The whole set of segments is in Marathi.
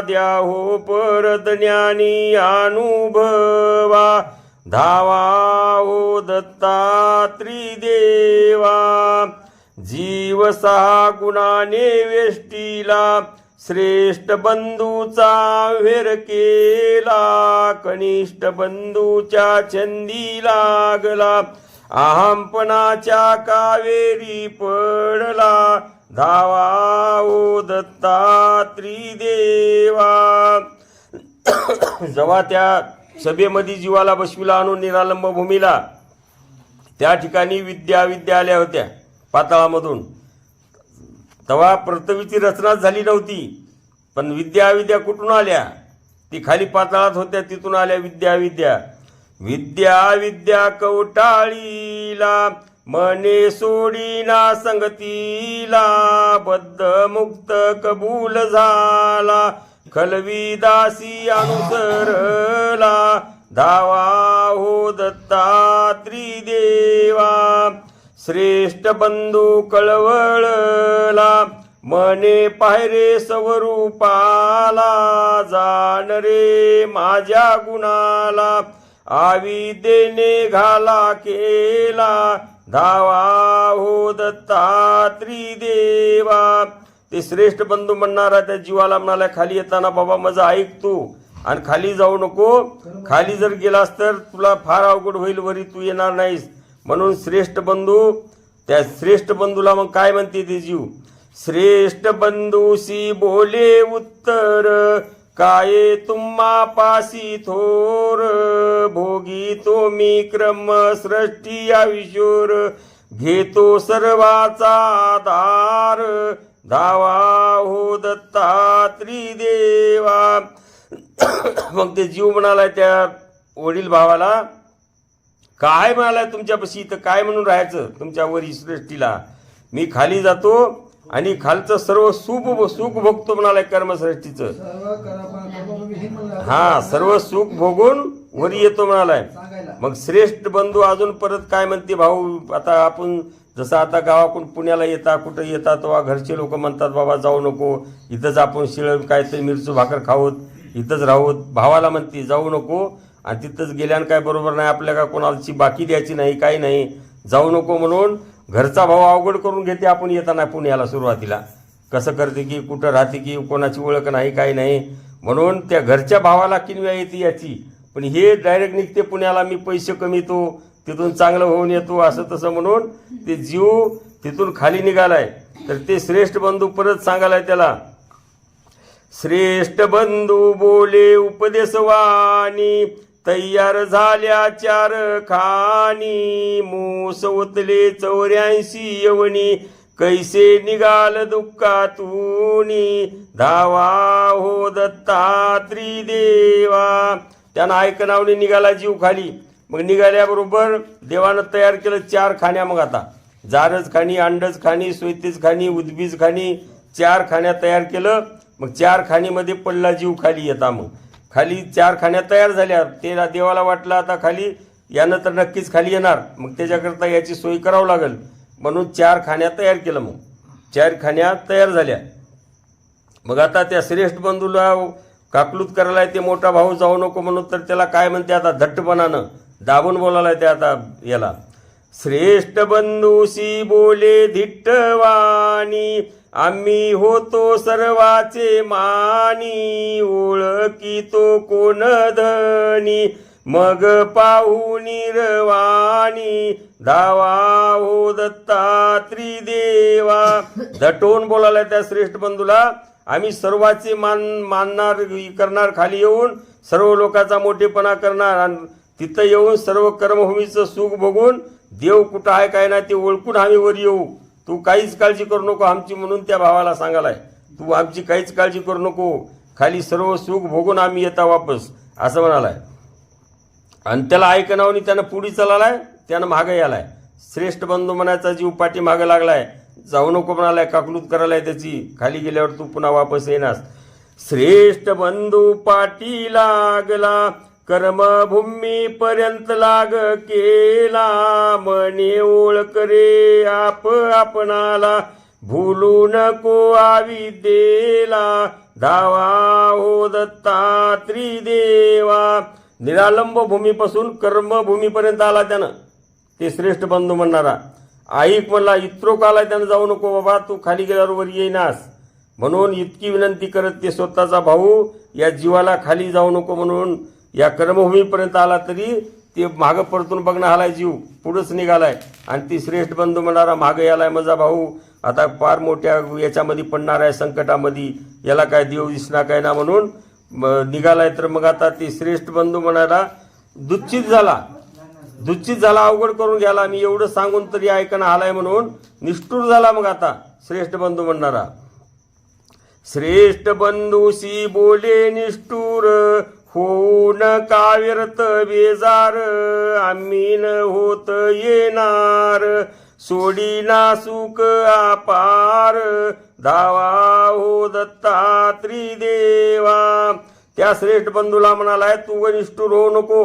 द्या हो परत ज्ञानी अनुभवा. धावा हो दत्तात्री देवा. जीव सहा गुणाने वेष्टीला श्रेष्ठ बंधूचा वेर केला कनिष्ठ बंधूच्या छंदी लागला. अहंपणाच्या कावेरी पडला धावा ओ दत्तात्री देवा. जेव्हा त्या सभेमध्ये जीवाला बसविला आणून निरालंब भूमीला त्या ठिकाणी विद्या विद्या आल्या होत्या पाताळामधून. तेव्हा प्रतवीची रचनाच झाली नव्हती पण विद्या विद्या कुठून आल्या? ती खाली पाताळात होत्या तिथून आल्या विद्या विद्या. विद्या विद्या कवटाळीला मने सोडीना संगतीला बद्ध मुक्त कबूल झाला खलवी दासी अनुसरला धावा हो दत्ता त्रिदेवा श्रेष्ठ बंधू कळवळला मने पायरे स्वरूपाला जाण रे माझ्या गुणाला आविदेने घाला केला धावा हो दत्ता त्रिदेवा ते श्रेष्ठ बंधू म्हणणारा त्या जीवाला म्हणाला खाली येताना बाबा माझं ऐक तू आणि खाली जाऊ नको. खाली जर गेलास तर तुला फार अवघड होईल वरी तू येणार नाहीस. म्हणून श्रेष्ठ बंधू त्या श्रेष्ठ बंधूला मग काय म्हणते ते जीव? श्रेष्ठ बंधूशी बोले उत्तर काय तुम्हा पासी थोर? भोगी तो मी क्रम सृष्टी आयुष्योर. घेतो सर्वाचा आधार. धावा हो दत्ता त्रिदेवा मग ते जीव म्हणाला त्या वडील भावाला काय म्हणालाय तुमच्यापाशी? इथं काय म्हणून राहायचं तुमच्या वरी सृष्टीला? मी खाली जातो आणि खालचं सर्व सुख सुख भोगतो म्हणालाय कर्मसृष्टीचं. हा सर्व सुख भोगून वरी येतो म्हणालाय. मग श्रेष्ठ बंधू अजून परत काय म्हणते भाऊ? आता आपण जसं आता गावाकडून पुण्याला येता कुठं येता तेव्हा घरचे लोक म्हणतात बाबा जाऊ नको. इथंच आपण शिळ काहीतरी मिरचू भाकर खाऊत इथंच राहूत. भावाला म्हणते जाऊ नको. आणि तिथंच गेल्यानं काय बरोबर नाही आपल्या का कोणाची बाकी द्यायची नाही काही नाही. जाऊ नको म्हणून घरचा भाऊ अवघड करून घेते आपण येताना पुण्याला सुरुवातीला. कसं करते की कुठं राहते की कोणाची ओळख नाही काही नाही. म्हणून त्या घरच्या भावाला किनव्या येते याची. पण हे डायरेक्ट निघते पुण्याला मी पैसे कमीतो तिथून चांगलं होऊन येतो असं तसं म्हणून ते जीव तिथून खाली निघालाय. तर ते श्रेष्ठ बंधू परत सांगालाय त्याला श्रेष्ठ बंधू बोले उपदेशवाणी तयार झाल्या चार खानी मूस उतले चौऱ्याऐंशी यवनी कैसे निघाल दुःखातून. धावा हो दत्तात्री देवा. त्यानं ऐकनावणी निघाला जीव खाली. मग निघाल्याबरोबर देवानं तयार केलं चार खाण्या मग आता. जारज खाणी अंडज खाणी सोयतीज खाणी उदबीज खाणी चार खाण्या तयार केलं. मग चार खाणीमध्ये पडला जीव खाली येता मग. खाली चार खाण्या तयार झाल्या. ते देवाला वाटलं आता खाली यानं तर नक्कीच खाली येणार. मग त्याच्याकरता याची सोय करावं लागेल. म्हणून चार खाण्या तयार केलं मग. चार खाण्या तयार झाल्या. मग आता त्या श्रेष्ठ बंधूला काकलूत करायला ते मोठा भाऊ जाऊ नको म्हणून तर त्याला काय म्हणते आता धट्टपणानं दाबून बोलायला ते आता याला. श्रेष्ठ बंधूशी बोले धिट्टवाणी. आम्ही होतो सर्वाचे मानी. ओळखी तो कोण धनी. मग पाहू निर्वाणी. धावा हो दत्ता त्रिदेवा दटवून बोलायला त्या श्रेष्ठ बंधूला आम्ही सर्वाचे मान मानणार करणार खाली येऊन सर्व लोकांचा मोठेपणा करणार. आणि तिथं येऊन सर्व कर्मभूमीचं सुख बघून देव कुठं आहे काय नाही ते ओळखून आम्ही वर येऊ. तू काहीच काळजी करू नको आमची म्हणून त्या भावाला सांगालाय. तू आमची काहीच काळजी करू नको. खाली सर्व सुख भोगून आम्ही येता वापस असं म्हणालाय. आणि त्याला ऐकणावनी त्यानं पुढी चलालाय त्यानं मागं यालाय. श्रेष्ठ बंधू म्हणायचा जीव पाठी मागं लागलाय. जाऊ नको म्हणालाय काकलूत करायलाय त्याची. खाली गेल्यावर तू पुन्हा वापस येणार. श्रेष्ठ बंधू पाठी लागला. कर्मभूमी पर्यंत लाग केला मने ओळख रे आप आपणाला. भूलू नको आवी देला धावा हो दत्ता त्रिदेवा निरालंब भूमीपासून कर्मभूमीपर्यंत आला त्यानं. ते श्रेष्ठ बंधू म्हणणारा आईक म्हणला इत्रो काला त्यानं जाऊ नको बाबा तू खाली गेल्यावर वर येईनास. म्हणून इतकी विनंती करत ते स्वतःचा भाऊ या जीवाला खाली जाऊ नको म्हणून या कर्मभूमीपर्यंत आला तरी ते मागं परतून बघणं आलाय जीव. पुढंच निघालाय. आणि ती श्रेष्ठ बंधू म्हणणारा मागं यालाय माझा भाऊ. आता फार मोठ्या याच्यामध्ये पडणार आहे संकटामध्ये. याला काय देव दिसणार काय ना म्हणून निघालाय तर मग आता ती श्रेष्ठ बंधू म्हणायला दुच्चित झाला. दुच्चित झाला अवघड करून घ्याला मी एवढं सांगून तरी ऐकणं आलाय म्हणून निष्ठूर झाला मग आता श्रेष्ठ बंधू म्हणणारा श्रेष्ठ बंधूशी बोले निष्ठूर. होऊन काव्यरत बेजार आम्ही न होत येणार. सोडी ना सुख अपार धावा हो दत्ता त्रिदेवा त्या श्रेष्ठ बंधूला म्हणालाय तू व निष्ठूर होऊ नको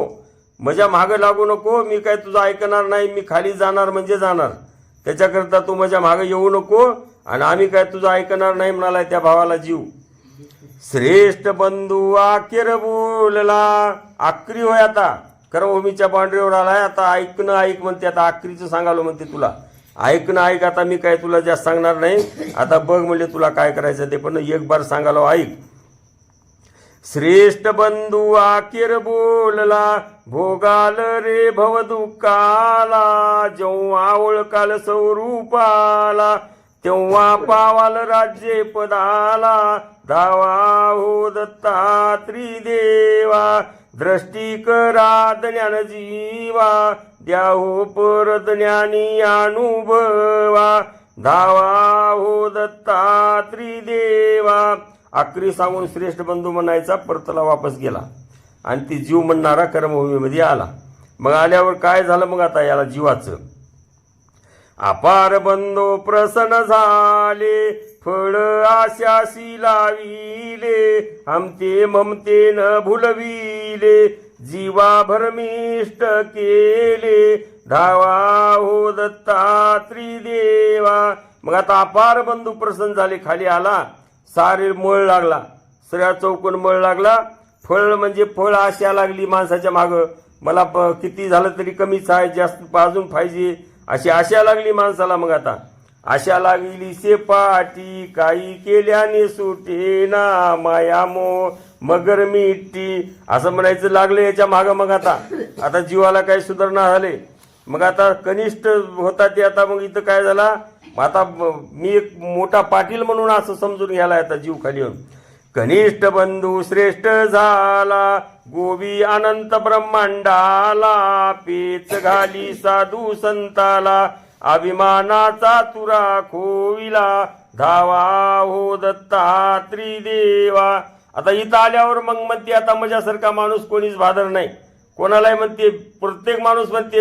माझ्या मागं लागू नको मी काय तुझं ऐकणार नाही मी खाली जाणार म्हणजे जाणार. त्याच्याकरता तू माझ्या मागं येऊ नको आणि आम्ही काय तुझं ऐकणार नाही म्हणालाय त्या भावाला जीव. श्रेष्ठ बंधू आखेर बोलला. आक्री होय आता. कर्मभूमीच्या पांढरीवर आलाय. आता ऐकणं ऐक म्हणते. आता आक्रीचं सांगालो म्हणते तुला. ऐकणं ऐक. आता मी काय तुला जास्त सांगणार नाही. आता बघ म्हणजे तुला काय करायचं ते पण एक बार सांगालो ऐक. श्रेष्ठ बंधू आखेर बोलला. भोगाल रे भव जेव्हा ओळखाल स्वरूपाला. तेव्हा पावाल राज्य पदाला धावा हो दत्ता त्रिदेवा दृष्टी करा ज्ञान जीवा द्या हो परत ज्ञानी अनुभवा. धावा हो दत्ता त्रिदेवा आक्री सांगून श्रेष्ठ बंधू म्हणायचा परतला वापस गेला. आणि ती जीव म्हणणारा कर्मभूमीमध्ये आला. मग आल्यावर काय झालं मग आता याला जीवाचं? अपार बंदो प्रसन्न झाले फळ आशाशी लाविले आमते ममतेन भुलविले जीवा भरमिष्ट केले धावा हो दत्ता त्रिदेवा मग आता अपार बंधू प्रसन्न झाले खाली आला सारे मळ लागला सगळ्या चौकोन मळ लागला. फळ म्हणजे फळ आशा लागली माणसाच्या मागं. मला किती झालं तरी कमीच आहे जास्त अजून पाहिजे. अशी आशा लागली माणसाला मग आता. आशा लागली से पाटी काही केल्याने सुटे ना माया मो मगर मिट्टी. असं म्हणायचं लागलं याच्या मागं मग आता. आता जीवाला काही सुधारणा झाले. मग आता कनिष्ठ होता ते आता मग इथं काय झाला? आता मी एक मोठा पाटील म्हणून असं समजून घ्यायला आता जीव खाली येऊन. कनिष्ठ बंधू श्रेष्ठ झाला गोवी अनंत ब्रह्मांडाला पेच घाली साधू संताला अभिमानाचा तुरा खोविला धावा हो दत्ता त्रिदेवा आता इथं आल्यावर मग म्हणते आता माझ्यासारखा माणूस कोणीच भादर नाही. कोणालाही म्हणते प्रत्येक माणूस म्हणते